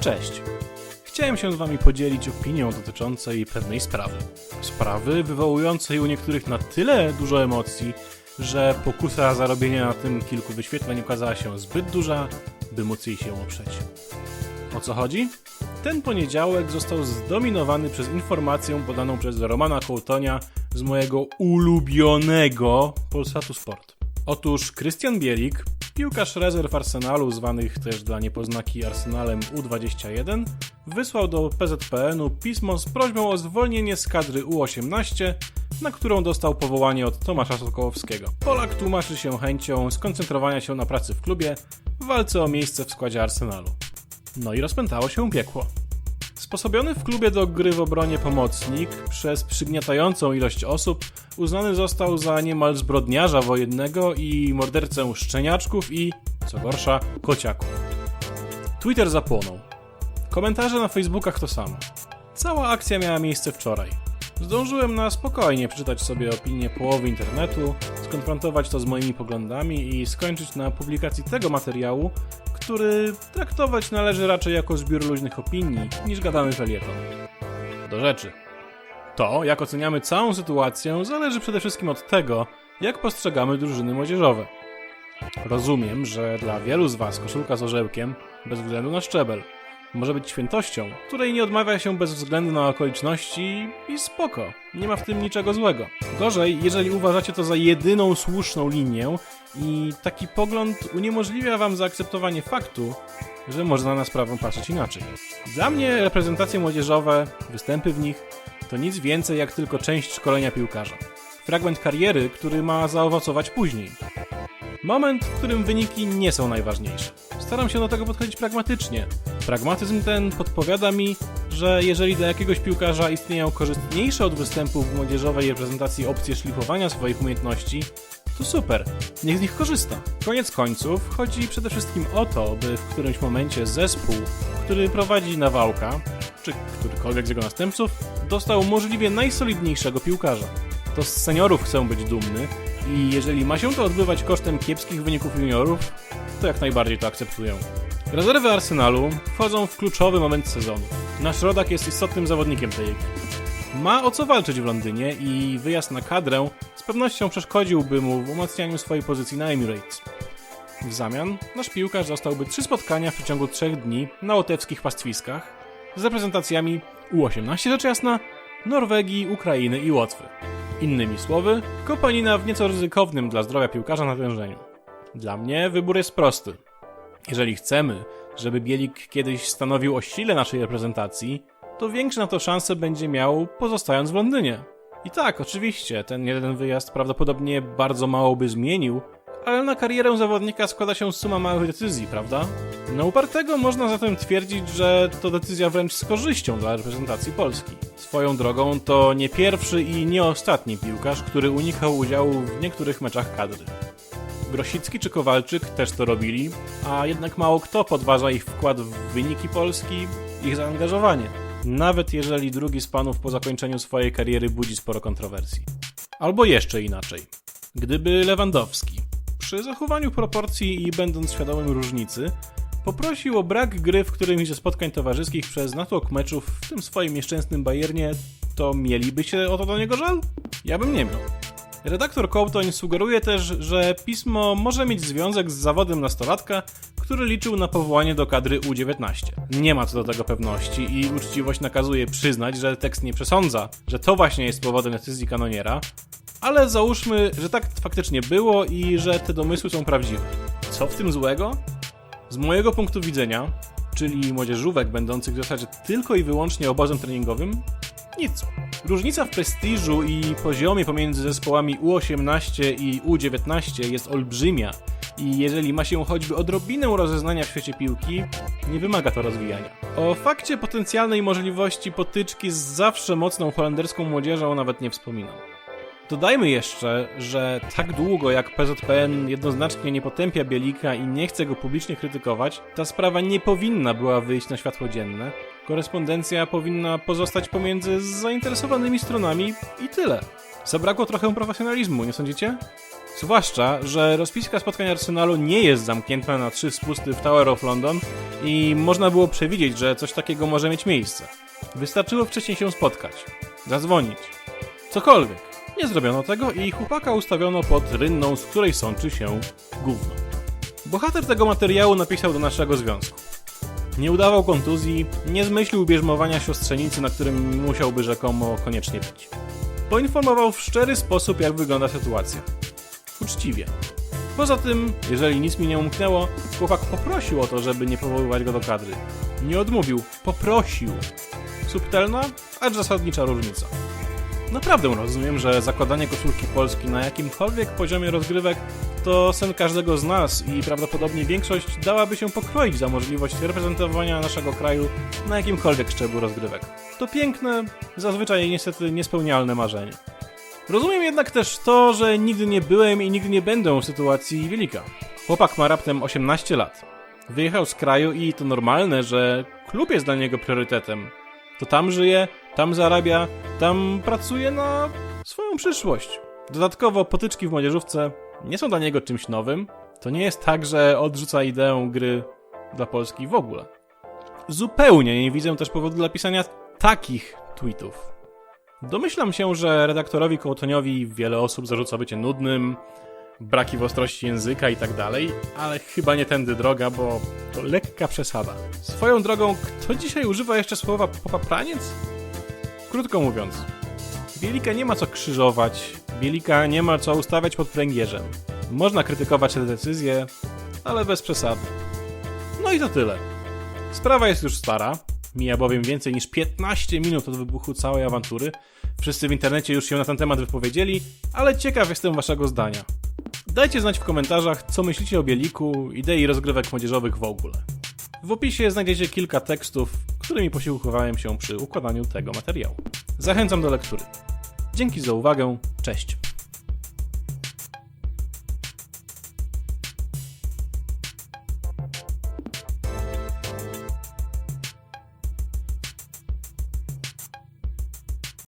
Cześć. Chciałem się z Wami podzielić opinią dotyczącej pewnej sprawy. Sprawy wywołującej u niektórych na tyle dużo emocji, że pokusa zarobienia na tym kilku wyświetleń okazała się zbyt duża, by móc jej się oprzeć. O co chodzi? Ten poniedziałek został zdominowany przez informację podaną przez Romana Kołtonia z mojego ulubionego Polsatu Sport. Otóż Krystian Bielik, piłkarz rezerw Arsenalu, zwanych też dla niepoznaki Arsenalem U21, wysłał do PZPN-u pismo z prośbą o zwolnienie z kadry U18, na którą dostał powołanie od Tomasza Sokołowskiego. Polak tłumaczy się chęcią skoncentrowania się na pracy w klubie w walce o miejsce w składzie Arsenalu. No i rozpętało się piekło. Sposobiony w klubie do gry w obronie pomocnik przez przygniatającą ilość osób uznany został za niemal zbrodniarza wojennego i mordercę szczeniaczków i, co gorsza, kociaków. Twitter zapłonął. Komentarze na Facebookach to samo. Cała akcja miała miejsce wczoraj. Zdążyłem na spokojnie przeczytać sobie opinię połowy internetu, skonfrontować to z moimi poglądami i skończyć na publikacji tego materiału, który traktować należy raczej jako zbiór luźnych opinii niż gadany felieton. Do rzeczy. To, jak oceniamy całą sytuację, zależy przede wszystkim od tego, jak postrzegamy drużyny młodzieżowe. Rozumiem, że dla wielu z Was koszulka z orzełkiem, bez względu na szczebel, może być świętością, której nie odmawia się bez względu na okoliczności i spoko. Nie ma w tym niczego złego. Gorzej, jeżeli uważacie to za jedyną słuszną linię i taki pogląd uniemożliwia wam zaakceptowanie faktu, że można na sprawę patrzeć inaczej. Dla mnie reprezentacje młodzieżowe, występy w nich, to nic więcej jak tylko część szkolenia piłkarza. Fragment kariery, który ma zaowocować później. Moment, w którym wyniki nie są najważniejsze. Staram się do tego podchodzić pragmatycznie. Pragmatyzm ten podpowiada mi, że jeżeli dla jakiegoś piłkarza istnieją korzystniejsze od występu w młodzieżowej reprezentacji opcje szlifowania swoich umiejętności, to super, niech z nich korzysta. Koniec końców chodzi przede wszystkim o to, by w którymś momencie zespół, który prowadzi Nawałka, czy którykolwiek z jego następców, dostał możliwie najsolidniejszego piłkarza. To z seniorów chcę być dumny i jeżeli ma się to odbywać kosztem kiepskich wyników juniorów, to jak najbardziej to akceptuję. Rezerwy Arsenalu wchodzą w kluczowy moment sezonu. Nasz rodak jest istotnym zawodnikiem tej ekipy. Ma o co walczyć w Londynie i wyjazd na kadrę z pewnością przeszkodziłby mu w umacnianiu swojej pozycji na Emirates. W zamian nasz piłkarz dostałby trzy spotkania w przeciągu trzech dni na łotewskich pastwiskach z reprezentacjami U18 rzecz jasna, Norwegii, Ukrainy i Łotwy. Innymi słowy, kopanina w nieco ryzykownym dla zdrowia piłkarza natężeniu. Dla mnie wybór jest prosty. Jeżeli chcemy, żeby Bielik kiedyś stanowił o sile naszej reprezentacji, to większe na to szanse będzie miał pozostając w Londynie. I tak, oczywiście, ten jeden wyjazd prawdopodobnie bardzo mało by zmienił, ale na karierę zawodnika składa się suma małych decyzji, prawda? Na upartego można zatem twierdzić, że to decyzja wręcz z korzyścią dla reprezentacji Polski. Swoją drogą to nie pierwszy i nie ostatni piłkarz, który unikał udziału w niektórych meczach kadry. Grosicki czy Kowalczyk też to robili, a jednak mało kto podważa ich wkład w wyniki Polski, ich zaangażowanie. Nawet jeżeli drugi z panów po zakończeniu swojej kariery budzi sporo kontrowersji. Albo jeszcze inaczej. Gdyby Lewandowski, przy zachowaniu proporcji i będąc świadomym różnicy, poprosił o brak gry w którymś ze spotkań towarzyskich przez natłok meczów w tym swoim nieszczęsnym Bayernie, to mieliby się o to do niego żal? Ja bym nie miał. Redaktor Kołtoń sugeruje też, że pismo może mieć związek z zawodem nastolatka, który liczył na powołanie do kadry U19. Nie ma co do tego pewności i uczciwość nakazuje przyznać, że tekst nie przesądza, że to właśnie jest powodem decyzji kanoniera, ale załóżmy, że tak faktycznie było i że te domysły są prawdziwe. Co w tym złego? Z mojego punktu widzenia, czyli młodzieżówek będących w zasadzie tylko i wyłącznie obozem treningowym, nic. Różnica w prestiżu i poziomie pomiędzy zespołami U18 i U19 jest olbrzymia i jeżeli ma się choćby odrobinę rozeznania w świecie piłki, nie wymaga to rozwijania. O fakcie potencjalnej możliwości potyczki z zawsze mocną holenderską młodzieżą nawet nie wspominam. Dodajmy jeszcze, że tak długo jak PZPN jednoznacznie nie potępia Bielika i nie chce go publicznie krytykować, ta sprawa nie powinna była wyjść na światło dzienne. Korespondencja powinna pozostać pomiędzy zainteresowanymi stronami i tyle. Zabrakło trochę profesjonalizmu, nie sądzicie? Zwłaszcza, że rozpiska spotkań Arsenalu nie jest zamknięta na trzy spusty w Tower of London i można było przewidzieć, że coś takiego może mieć miejsce. Wystarczyło wcześniej się spotkać, zadzwonić, cokolwiek. Nie zrobiono tego i chłopaka ustawiono pod rynną, z której sączy się gówno. Bohater tego materiału napisał do naszego związku. Nie udawał kontuzji, nie zmyślił bierzmowania siostrzenicy, na którym musiałby rzekomo koniecznie być. Poinformował w szczery sposób, jak wygląda sytuacja. Uczciwie. Poza tym, jeżeli nic mi nie umknęło, chłopak poprosił o to, żeby nie powoływać go do kadry. Nie odmówił, poprosił. Subtelna, acz zasadnicza różnica. Naprawdę rozumiem, że zakładanie koszulki Polski na jakimkolwiek poziomie rozgrywek to sen każdego z nas i prawdopodobnie większość dałaby się pokroić za możliwość reprezentowania naszego kraju na jakimkolwiek szczeblu rozgrywek. To piękne, zazwyczaj niestety niespełnialne marzenie. Rozumiem jednak też to, że nigdy nie byłem i nigdy nie będę w sytuacji Wielika. Chłopak ma raptem 18 lat. Wyjechał z kraju i to normalne, że klub jest dla niego priorytetem. To tam żyje, tam zarabia, tam pracuje na swoją przyszłość. Dodatkowo potyczki w młodzieżówce nie są dla niego czymś nowym. To nie jest tak, że odrzuca ideę gry dla Polski w ogóle. Zupełnie nie widzę też powodu dla pisania takich tweetów. Domyślam się, że redaktorowi Kołtoniowi wiele osób zarzuca bycie nudnym, braki w ostrości języka i tak dalej, ale chyba nie tędy droga, bo to lekka przesada. Swoją drogą, kto dzisiaj używa jeszcze słowa popapraniec? Krótko mówiąc, Bielika nie ma co krzyżować, Bielika nie ma co ustawiać pod pręgierzem. Można krytykować te decyzje, ale bez przesady. No i to tyle. Sprawa jest już stara, mija bowiem więcej niż 15 minut od wybuchu całej awantury. Wszyscy w internecie już się na ten temat wypowiedzieli, ale ciekaw jestem waszego zdania. Dajcie znać w komentarzach, co myślicie o Bieliku, idei rozgrywek młodzieżowych w ogóle. W opisie znajdziecie kilka tekstów, którymi posiłkowałem się przy układaniu tego materiału. Zachęcam do lektury. Dzięki za uwagę, cześć.